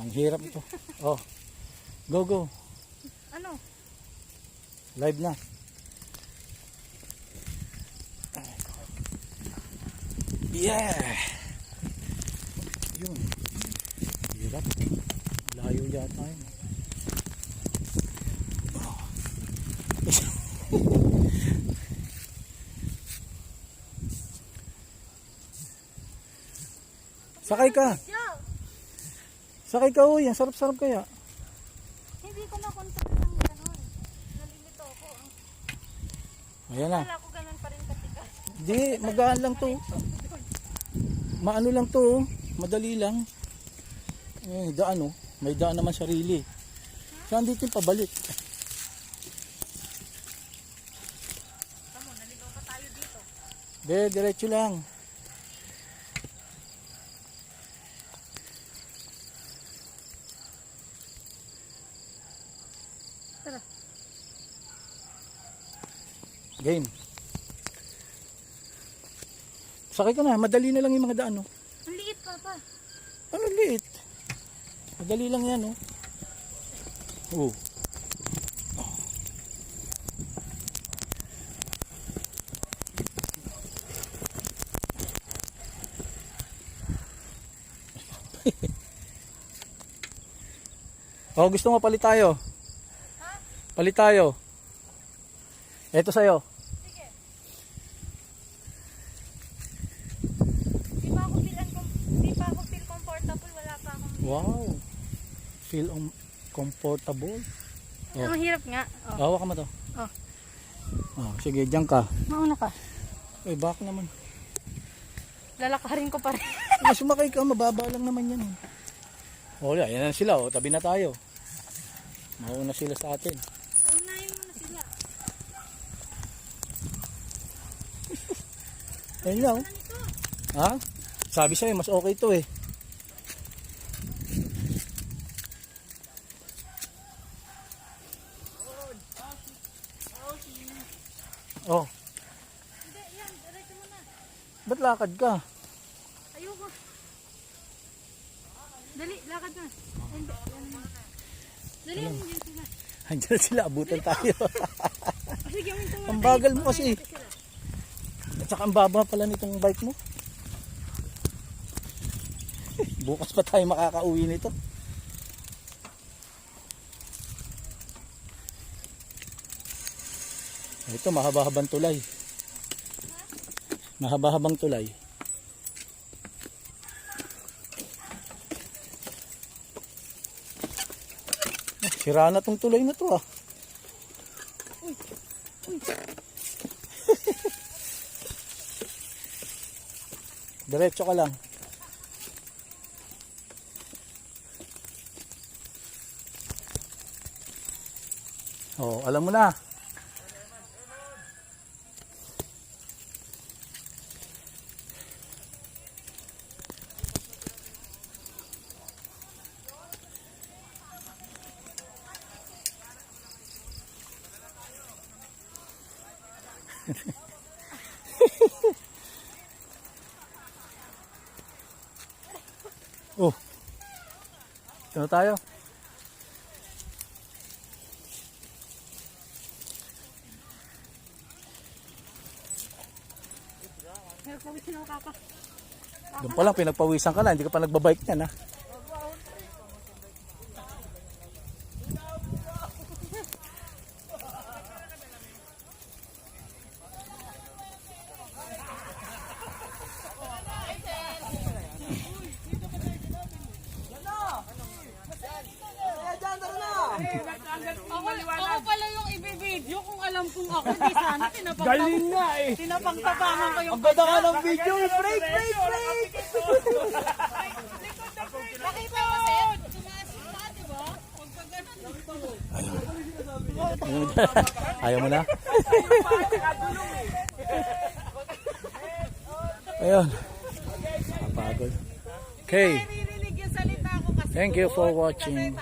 Ang hirap ito. Oh. Go, go. Ano? Live na. Yeah! Yun. Hirap. Layo yata yun. Oh. Sakay ka. Joe! Sakay ka, uy. Ang sarap-sarap kaya. Hindi ko na-control ng ganun. Nalilito ako. Ayan na. Kala ko ganun pa rin katigas. Di, magaan lang to. Maano lang to, oh. madali lang. Eh, daan oh. May daan naman sarili. Saan dito yung pabalik? Tamo, naligaw pa tayo dito. De, diretso lang. Tara. Game. Sakay ka na, madali na lang yung mga daan oh. Ang liit pa pa. Ano liit? Madali lang yan oh. Oh. oh, gusto mo palit tayo? Palit tayo. Ito sa'yo. Sige. Di pa ako feel, di pa ako feel comfortable. Wala pa akong Wow. Feel um, comfortable. Oh. Ang hirap nga. Oh. Hawa ka mo to. Oh. Oh, sige, diyan ka. Mauna ka. Eh, bak naman. Lalakarin ko pa rin. Mas sumakay ka, mababa lang naman yan. eh. Oh, yan na sila. Oh. Tabi na tayo. Mauna sila sa atin. Unahin mo na sila. Ayun lang. Ha? Sabi sa'yo, mas okay to eh. Oh, Hindi, yan. Diretso mo na. ba't lakad ka? Ayoko. Dali, lakad na. Hindi, yan na. Dali, yan sila. Andiyan sila, abutan tayo. Sige. Ang bagal mo kasi. At saka ang baba pala nitong bike mo. Bukas pa tayo makakauwi nito. Ito, mahaba-habang tulay. Mahaba-habang tulay. Ah, Sira na tong tulay na to ah. Diretso ka lang. Oh, alam mo na. Oh. Ito na tayo. Doon pa lang pinagpawisan ka na, hindi ka pa nagbabike niyan ha. Ako, ako pala yung kung alam kong ako. Hindi sana tinapang Galing nga eh. Tinapang-tapangan ko yung Ang ganda ng video. Break, break, break. Nakita mo, Seth? Tumasin ka, di ba? Huwag ka ganun. Ayaw mo na? Ayun. Napagod. Okay. Thank you for watching.